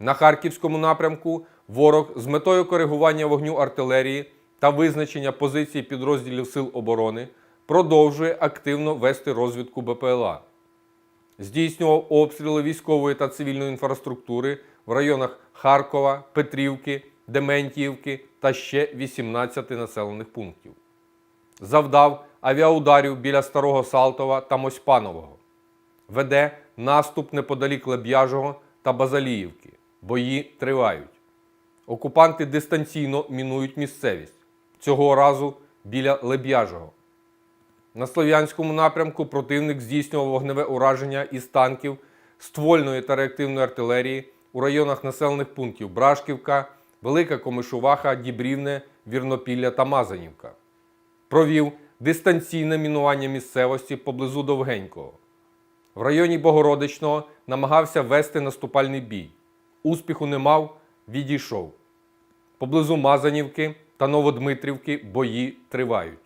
На Харківському напрямку ворог з метою коригування вогню артилерії та визначення позицій підрозділів Сил оборони продовжує активно вести розвідку БПЛА. Здійснював обстріли військової та цивільної інфраструктури в районах Харкова, Петрівки, Дементіївки та ще 18 населених пунктів. Завдав авіаударів біля Старого Салтова та Мосьпанового. Веде наступ неподалік Леб'яжого та Базаліївки. Бої тривають. Окупанти дистанційно мінують місцевість. Цього разу біля Леб'яжого. На Слов'янському напрямку противник здійснював вогневе ураження із танків, ствольної та реактивної артилерії у районах населених пунктів Брашківка, Велика Комишуваха, Дібрівне, Вірнопілля та Мазанівка. Провів дистанційне мінування місцевості поблизу Довгенького. В районі Богородичного намагався вести наступальний бій. Успіху не мав, відійшов. Поблизу Мазанівки та Новодмитрівки бої тривають.